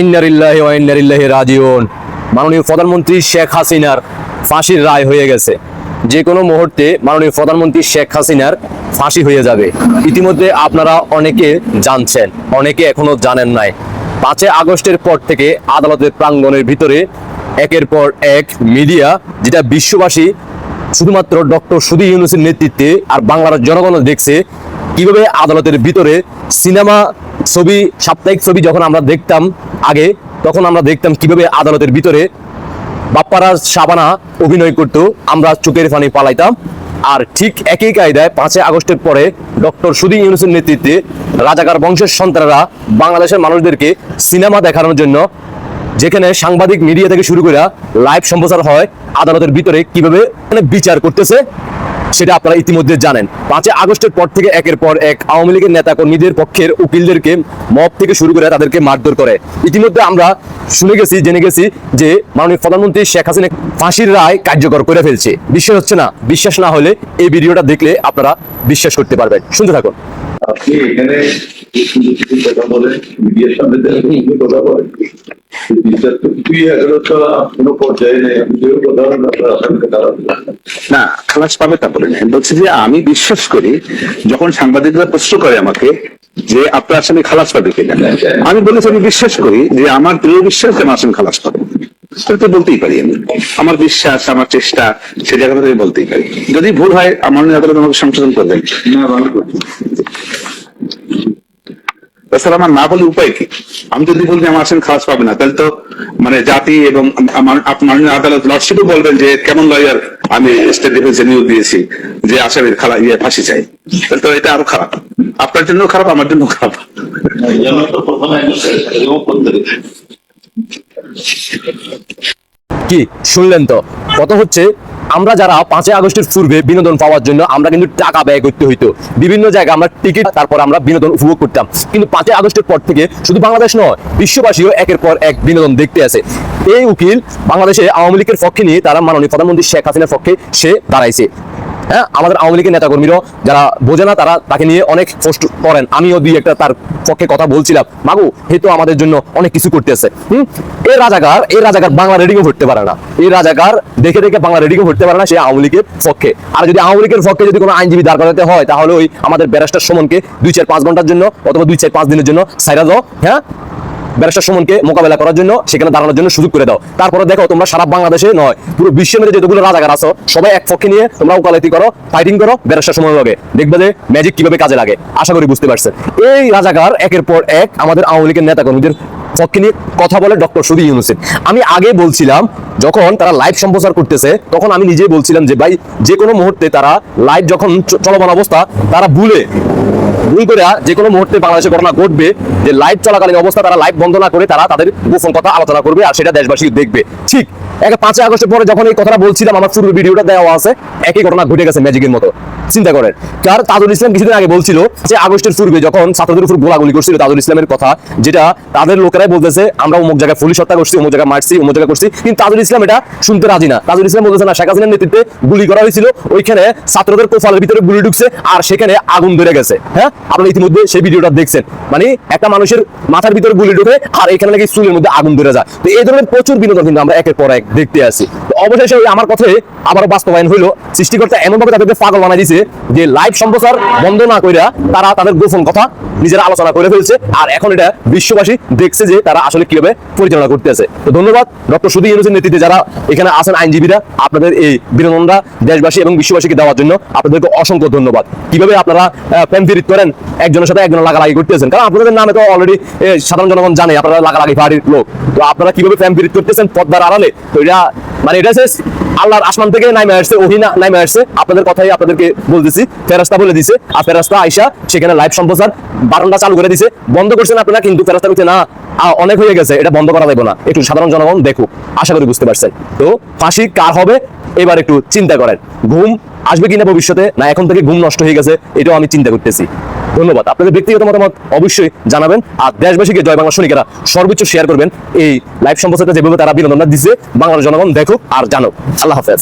ইন্নারিল্লাহি ইন্নারিল্লাহি রাজিউন। মাননীয় প্রধানমন্ত্রী শেখ হাসিনার ফাঁসির রায় হয়ে গেছে। যে কোনো মুহূর্তে মাননীয় প্রধানমন্ত্রী শেখ হাসিনার ফাঁসি হয়ে যাবে। ইতিমধ্যে আপনারা অনেকে জানছেন, অনেকে এখনও জানেন নাই। পাঁচই আগস্টের পর থেকে আদালতের প্রাঙ্গণের ভিতরে একের পর এক মিডিয়া, যেটা বিশ্ববাসী, শুধুমাত্র ডক্টর সুদী ইউনুসের নেতৃত্বে আর বাংলার জনগণ দেখছে, কীভাবে আদালতের ভিতরে সিনেমা ছবি, সাপ্তাহিক ছবি যখন আমরা দেখতাম আগে, তখন আমরা দেখতাম কীভাবে আদালতের ভিতরে বাপ্পারা সাবানা অভিনয় করতো, আমরা চোখের পানি পালাইতাম। আর ঠিক একই কায়দায় পাঁচই আগস্টের পরে ডক্টর সুদী ইউনুসের নেতৃত্বে রাজাকার বংশের সন্তানরা বাংলাদেশের মানুষদেরকে সিনেমা দেখানোর জন্য, যেখানে সাংবাদিক মিডিয়া থেকে শুরু করে লাইভ সম্প্রচার হয়, আদালতের ভিতরে কীভাবে মানে বিচার করতেছে। সেটা আপনারা ইতিমধ্যে জানেন। পাঁচই আগস্টের পর থেকে একের পর এক আওয়ামী লীগের নেতা কর্মীদের পক্ষের উকিলদেরকে মব থেকে শুরু করে তাদেরকে মারধর করে। ইতিমধ্যে আমরা শুনে গেছি, জেনে গেছি যে মাননীয় প্রধানমন্ত্রী শেখ হাসিনা ফাঁসির রায় কার্যকর করে ফেলছে। বিশ্বাস হচ্ছে না। বিশ্বাস না হলে এই ভিডিওটা দেখলে আপনারা বিশ্বাস করতে পারবেন। শুনতে থাকুন। আপনি এখানে কথা বলেন, মিডিয়ার সামনে কথা বলেন। না, খালাস পাবে বলছি যে, আমি বিশ্বাস করি, যখন সাংবাদিকরা প্রশ্ন করে আমাকে যে, আপনার আসামি খালাস পাবে কিনা, আমি বলেছি, আমি বিশ্বাস করি যে, আমার প্রিয় বিশ্বাস যে, আমার আসামি খালাস পাবে। সেটা তো বলতেই পারি আমি। আমার বিশ্বাস, আমার চেষ্টা, সে জায়গাটা আমি বলতেই পারি। যদি ভুল হয়, আমার আদালত আমাকে সংশোধন করবেন তাছাড়া আমার না বলে উপায় কি? আমি যদি বলি আমার আসামি খালাস পাবে না, তাহলে তো মানে জাতি এবং মাননীয় আদালত লর্ডশিপও বলবেন যে কেমন লয়ার আমি স্টেট ডিফেন্সে নিয়োগ দিয়েছি, যে আসামির খালা ইয়ে ফাঁসি চাই। তাহলে তো এটা আরও খারাপ। আপনার জন্য খারাপ, আমার জন্য খারাপ। কি, শুনলেন তো? কত হচ্ছে আমরা যারা পাঁচই আগস্টের পূর্বে বিনোদন পাওয়ার জন্য আমরা কিন্তু টাকা ব্যয় করতে হইতো। বিভিন্ন জায়গায় আমরা টিকিট, তারপর আমরা বিনোদন উপভোগ করতাম। কিন্তু পাঁচই আগস্টের পর থেকে শুধু বাংলাদেশ নয়, বিশ্ববাসীও একের পর এক বিনোদন দেখতে আসে। এই উকিল বাংলাদেশে আওয়ামী লীগের পক্ষে নিয়ে তারা মাননীয় প্রধানমন্ত্রী শেখ হাসিনার পক্ষে সে দাঁড়াইছে। হ্যাঁ আমাদের আওয়ামী লীগের নেতাকর্মীরা যারা বোঝে না, তারা তাকে নিয়ে অনেক পোস্ট করেন। আমিও দুই একটা তার পক্ষে কথা বলছিলাম। মাগু, হে তো আমাদের জন্য অনেক কিছু করতেছে হুম? এই রাজাকার এই রাজাকার বাংলা রেডিংও ভরতে পারে না। এই রাজাকার দেখে দেখে বাংলা রেডিংও ভরতে পারে না, সে আওয়ামী লীগের পক্ষে। আর যদি আওয়ামী লীগের পক্ষে যদি কোনো আইনজীবী দাঁড় করাতে হয়, তাহলে ওই আমাদের ব্যারিস্টার সুমনকে দুই চার পাঁচ ঘণ্টার জন্য অথবা দুই চার পাঁচ দিনের জন্য সাইরা দাও হ্যাঁ? ব্যারিস্টার সুমনকে মোকাবেলা করার জন্য, সেখানে দাঁড়ানোর জন্য সুযোগ করে দাও। তারপরে দেখো, তোমরা সারা বাংলাদেশে নয়, পুরো বিশ্বের মধ্যে যতগুলো রাজাগার আছো, সবাই এক পক্ষে নিয়ে তোমরা উকালতি করো ফাইটিং করো, ব্যারিস্টার সুমন লাগে দেখবে যে ম্যাজিক কীভাবে কাজে লাগে। আশা করি বুঝতে পারছেন এই রাজাগার একের পর এক আমাদের আওয়ামী লীগের নেতা পক্ষে নিয়ে কথা বলে ডক্টর সুদী ইউনুসেন আমি আগে বলছিলাম, যখন তারা লাইভ সম্প্রচার করতেছে, তখন আমি নিজেই বলছিলাম যে, ভাই, যে কোনো মুহূর্তে তারা লাইভ যখন চলমান অবস্থা, তারা ভুলে, ভুল করে যে কোনো মুহূর্তে বাংলাদেশে ঘটনা ঘটবে, যে লাইভ চলাকালীন অবস্থা তারা লাইভ বন্ধ না করে তারা তাদের গোপন কথা আলোচনা করবে আর সেটা দেশবাসী দেখবে। ঠিক, এক পাঁচই আগস্টের পরে যখন এই কথাটা বলছিলাম, আমার পূর্বে ভিডিওটা দেওয়া আছে, একই ঘটনা ঘটে গেছে ম্যাজিকের মতো। চিন্তা করেন। কার? তাজুল ইসলাম কিছুদিন আগে বলছিল যে আগস্টের পূর্বে যখন ছাত্রদের উপর গোলাগুলি করছিল তাজুল ইসলামের কথা, যেটা তাদের লোকেরাই বলতেছে, আমরা অমুক জায়গায় পুলিশ হত্যা করছি, অমুক জায়গায় মারছি, অমুক জায়গায় করছি। কিন্তু তাজুল ইসলাম এটা শুনতে রাজি না। তাজুল ইসলাম বলতেছে, না, শেখ হাসিনার নেতৃত্বে গুলি করা হয়েছিল, ওইখানে ছাত্রদের কোফালের ভিতরে গুলি ঢুকছে, আর সেখানে আগুন ধরে গেছে। হ্যাঁ? আপনারা ইতিমধ্যে সেই ভিডিওটা দেখছেন। মানে একটা মানুষের মাথার ভিতরে গুলি ঢুকে, আর এখানে নাকি চুলের মধ্যে আগুন ধরে যায়। তো এই ধরনের প্রচুর বিনোদন কিন্তু আমরা একের পর এক দেখতে আসি। অবশেষে আমার কথায় আবার বাস্তবায়ন হইল। সৃষ্টিকর্তা এমনভাবে তাদেরকে পাগল বানাই দিছে যে লাইভ সম্প্রচার বন্ধ না কইরা তারা তাদের গোপন কথা নিজেরা আলোচনা করে ফেলছে। আর এখন এটা বিশ্ববাসী দেখছে যে তারা আসলে কীভাবে পরিচালনা করতে আছে তো ধন্যবাদ ডক্টর সুদী ইউনুসের নেতৃত্বে যারা এখানে আছেন আইনজীবীরা, আপনাদের এই বিনোদনটা দেশবাসী এবং বিশ্ববাসীকে দেওয়ার জন্য আপনাদেরকে অসংখ্য ধন্যবাদ। কীভাবে আপনারা প্রেম ফিরিত করেন, একজনের সাথে একজন লাগালাগি করতেছেন? কারণ আপনাদের নামে তো অলরেডি সাধারণ জনগণ জানে, আপনারা লাগালাগি পাহাড়ির লোক। তো আপনারা কীভাবে প্রেম ফিরিত করতেছেন পদ্মার আড়ালে? তো এটা মানে এটা হচ্ছে আল্লাহর আসমান থেকে নামে আসছে ওহিনা নামে আসছে। আপনাদের কথাই আপনাদেরকে বলতেছি। ফেরাস্তা বলে দিছে। আর ফেরাস্তা আইসা সেখানে লাইভ সম্প্রচার বারণটা চালু করে দিছে। বন্ধ করছেন আপনারা, কিন্তু ফেরাস্তা বলছে, না অনেক হয়ে গেছে, এটা বন্ধ করা যাবে না। একটু সাধারণ জনগণ দেখুক। আশা করি বুঝতে পারছেন। তো ফাঁসি কার হবে? এবার একটু চিন্তা করেন। ঘুম আসবে কিনা ভবিষ্যতে? না, এখন থেকে ঘুম নষ্ট হয়ে গেছে, এটাও আমি চিন্তা করতেছি। ধন্যবাদ। আপনাদের ব্যক্তিগত মতামত অবশ্যই জানাবেন। আর দেশবাসীকে জয় বাংলা সৈনিকেরা সর্বোচ্চ শেয়ার করবেন। এই লাইভ সম্প্রচারটা যেভাবে তারা বিনোদনটা দিচ্ছে বাংলার জনগণ দেখুক আর জানুক আল্লাহ হাফেজ।